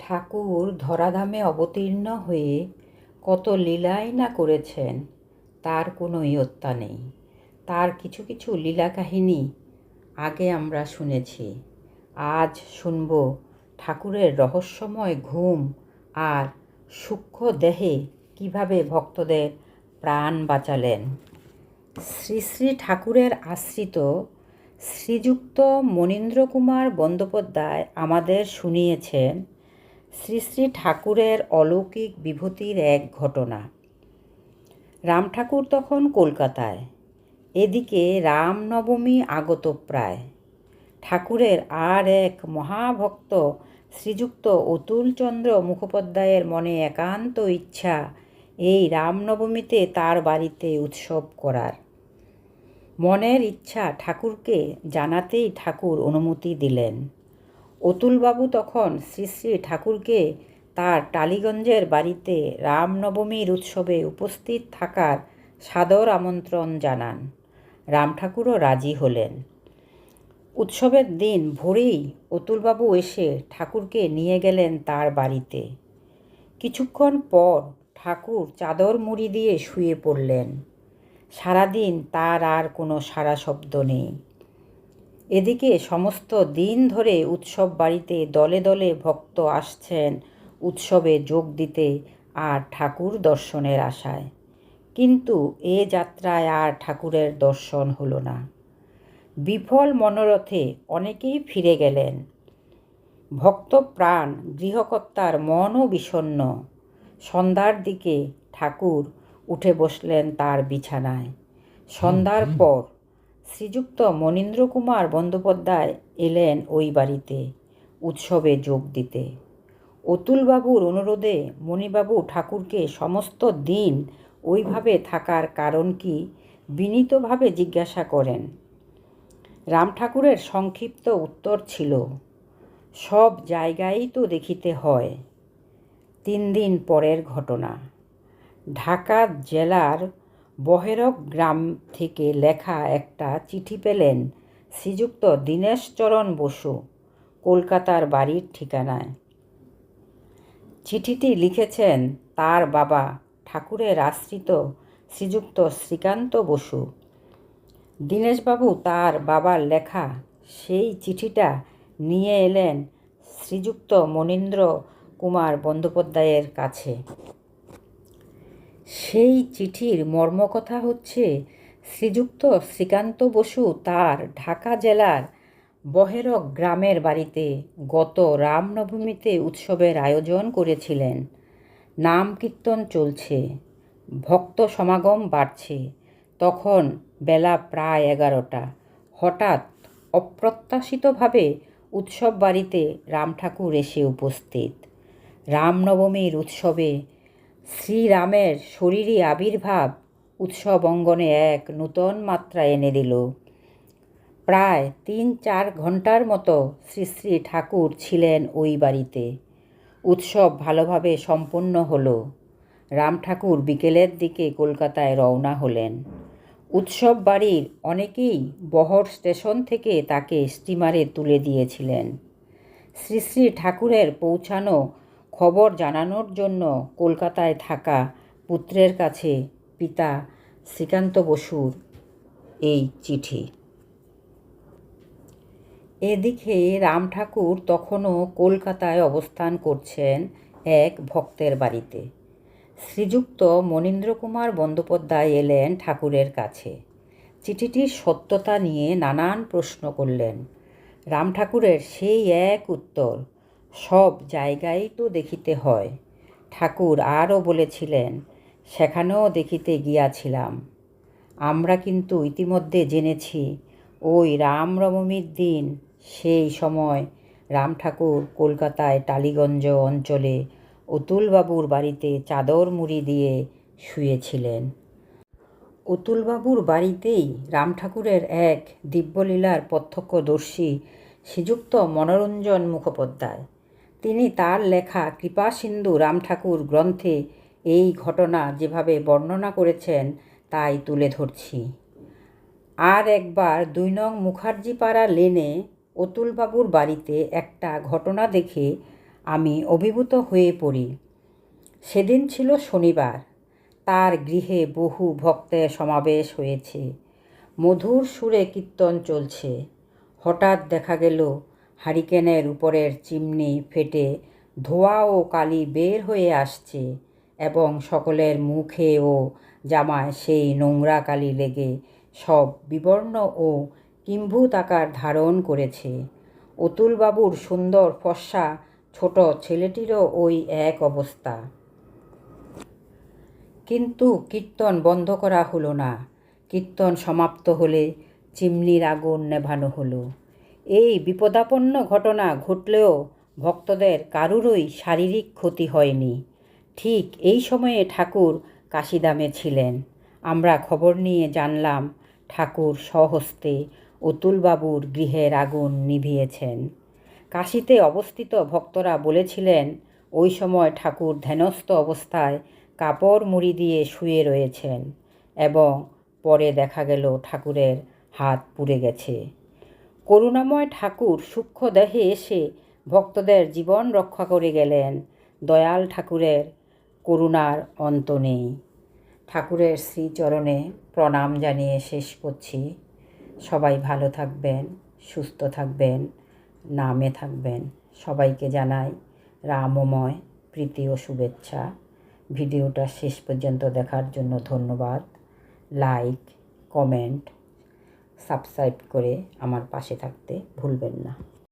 ঠাকুর ধরাধামে অবতীর্ণ হয়ে কত লীলাই না করেছেন, তার কোনো ইয়ত্তা নেই। তার কিছু কিছু লীলা কাহিনী আগে আমরা শুনেছি। আজ শুনব ঠাকুরের রহস্যময় ঘুম আর সূক্ষ্ম দেহে কীভাবে ভক্তদের প্রাণ বাঁচালেন। শ্রী শ্রী ঠাকুরের আশ্রিত শ্রীযুক্ত মনীন্দ্র কুমার বন্দ্যোপাধ্যায় আমাদের শুনিয়েছেন শ্রী শ্রী ঠাকুরের অলৌকিক বিভূতির এক ঘটনা। রাম ঠাকুর তখন কলকাতায়, এদিকে রামনবমী আগত প্রায়। ঠাকুরের আর এক মহাভক্ত শ্রীযুক্ত অতুলচন্দ্র মুখোপাধ্যায়ের মনে একান্ত ইচ্ছা এই রামনবমীতে তার বাড়িতে উৎসব করার। মনের ইচ্ছা ঠাকুরকে জানাতেই ঠাকুর অনুমতি দিলেন। অতুলবাবু তখন শ্রী শ্রী ঠাকুরকে তার টালিগঞ্জের বাড়িতে রামনবমীর উৎসবে উপস্থিত থাকার সাদর আমন্ত্রণ জানান। রাম ঠাকুরও রাজি হলেন। উৎসবের দিন ভোরেই অতুলবাবু এসে ঠাকুরকে নিয়ে গেলেন তার বাড়িতে। কিছুক্ষণ পর ঠাকুর চাদর মুড়ি দিয়ে শুয়ে পড়লেন। সারাদিন তার আর কোনো সারা শব্দ নেই। এদিকে সমস্ত দিন ধরে উৎসব বাড়িতে দলে দলে ভক্ত আসছেন উৎসবে যোগ দিতে আর ঠাকুর দর্শনের আশায়। কিন্তু এ যাত্রায় আর ঠাকুরের দর্শন হলো না। বিফল মনোরথে অনেকেই ফিরে গেলেন। ভক্ত প্রাণ গৃহকর্তার মনও বিষণ্ন। সন্ধ্যার দিকে ঠাকুর উঠে বসলেন তার বিছানায়। সন্ধ্যার পর শ্রীযুক্ত মনীন্দ্র কুমার বন্দ্যোপাধ্যায় এলেন ওই বাড়িতে, উৎসবে যোগ দিতে। অতুলবাবুর অনুরোধে মণিবাবু ঠাকুরকে সমস্ত দিন ওইভাবে থাকার কারণ কি বিনীতভাবে জিজ্ঞাসা করেন। রাম ঠাকুরের সংক্ষিপ্ত উত্তর ছিল, সব জায়গায়ই তো দেখিতে হয়, তিন দিন পরের ঘটনা। ঢাকা জেলার বহেরক গ্রাম থেকে লেখা একটা চিঠি পেলেন শ্রীযুক্ত দীনেশচরণ বসু, কলকাতার বাড়ির ঠিকানায়। চিঠিটি লিখেছেন তার বাবা ঠাকুরের আশ্রিত শ্রীযুক্ত শ্রীকান্ত বসু। দীনেশবাবু তার বাবার লেখা সেই চিঠিটা নিয়ে এলেন শ্রীযুক্ত মনীন্দ্র কুমার বন্দ্যোপাধ্যায়ের কাছে। সেই চিঠির মর্মকথা হচ্ছে, শ্রীযুক্ত শ্রীকান্ত বসু তার ঢাকা জেলার বহেরক গ্রামের বাড়িতে গত রামনবমীতে উৎসবের আয়োজন করেছিলেন। নাম কীর্তন চলছে, ভক্ত সমাগম বাড়ছে। তখন বেলা প্রায় এগারোটা। হঠাৎ অপ্রত্যাশিতভাবে উৎসব বাড়িতে রাম ঠাকুর এসে উপস্থিত। রামনবমীর উৎসবে শ্রীরামের শরীরী আবির্ভাব উৎসব অঙ্গনে এক নূতন মাত্রা এনে দিল। প্রায় তিন চার ঘণ্টার মতো শ্রী শ্রী ঠাকুর ছিলেন ওই বাড়িতে। উৎসব ভালোভাবে সম্পন্ন হলো। রাম ঠাকুর বিকেলের দিকে কলকাতায় রওনা হলেন। উৎসব বাড়ির অনেকেই বহর স্টেশন থেকে তাকে স্টিমারে তুলে দিয়েছিলেন। শ্রী শ্রী ঠাকুরের পৌঁছানো খবর জানানোর জন্য কলকাতায় থাকা পুত্রের কাছে পিতা শ্রীকান্ত বসুর এই চিঠি। এদিকে রাম ঠাকুর তখনও কলকাতায় অবস্থান করছেন এক ভক্তের বাড়িতে। শ্রীযুক্ত মনীন্দ্র কুমার বন্দ্যোপাধ্যায় এলেন ঠাকুরের কাছে। চিঠিটির সত্যতা নিয়ে নানান প্রশ্ন করলেন। রাম ঠাকুরের সেই এক উত্তর সব জায়গায় তো দেখিতে হয়। ঠাকুর আরও বলেছিলেন, সেখানেও দেখিতে গিয়াছিলাম। আমরা কিন্তু ইতিমধ্যে জেনেছি, ওই রামনবমীর দিন, সেই সময় রাম ঠাকুর কলকাতায় টালিগঞ্জ অঞ্চলে অতুলবাবুর বাড়িতে চাদর মুড়ি দিয়ে শুয়েছিলেন। অতুলবাবুর বাড়িতেই রাম ঠাকুরের এক দিব্যলীলার প্রত্যক্ষদর্শী শ্রীযুক্ত মনোরঞ্জন মুখোপাধ্যায় তিনি তার লেখা কৃপাসিন্ধু রাম ঠাকুর গ্রন্থে এই ঘটনা যেভাবে বর্ণনা করেছেন, তাই তুলে ধরছি। আর একবার দুই নং মুখার্জিপাড়া লেনে অতুলবাবুর বাড়িতে একটা ঘটনা দেখে আমি অভিভূত হয়ে পড়ি। সেদিন ছিল শনিবার। তার গৃহে বহু ভক্তের সমাবেশ হয়েছে। মধুর সুরে কীর্তন চলছে। হঠাৎ দেখা গেল হারিকেনের উপরের চিমনি ফেটে ধোয়া ও কালি বের হয়ে আসছে এবং সকলের মুখে ও জামায় সেই নোংরা কালি লেগে সব বিবর্ণ ও কিম্ভূত আকার ধারণ করেছে। অতুলবাবুর সুন্দর ফর্সা ছোট ছেলেটিরও ওই এক অবস্থা। কিন্তু কীর্তন বন্ধ করা হলো না। কীর্তন সমাপ্ত হলে চিমনির আগুন নেভানো হলো। এই বিপদাপন্ন ঘটনা ঘটলেও ভক্তদের কারুরই শারীরিক ক্ষতি হয়নি। ঠিক এই সময়ে ঠাকুর কাশিদামে ছিলেন। আমরা খবর নিয়ে জানলাম, ঠাকুর স্বহস্তে অতুলবাবুর গৃহের আগুন নিভিয়েছেন। কাশিতে অবস্থিত ভক্তরা বলেছিলেন, ওই সময় ঠাকুর ধ্যানস্থ অবস্থায় কাপড় মুড়ি দিয়ে শুয়ে রয়েছেন এবং পরে দেখা গেল ঠাকুরের হাত পুড়ে গেছে। করুণাময় ঠাকুর সূক্ষ্ম দেহে এসে ভক্তদের জীবন রক্ষা করে গেলেন দয়াল ঠাকুরের করুণার অন্ত নেই। ঠাকুরের শ্রীচরণে প্রণাম জানিয়ে শেষ করছি। সবাই ভালো থাকবেন, সুস্থ থাকবেন, নামে থাকবেন। সবাইকে জানাই রামময় প্রীতি ও শুভেচ্ছা। ভিডিওটা শেষ পর্যন্ত দেখার জন্য ধন্যবাদ। লাইক, কমেন্ট সাবস্ক্রাইব করে আমার পাশে থাকতে ভুলবেন না।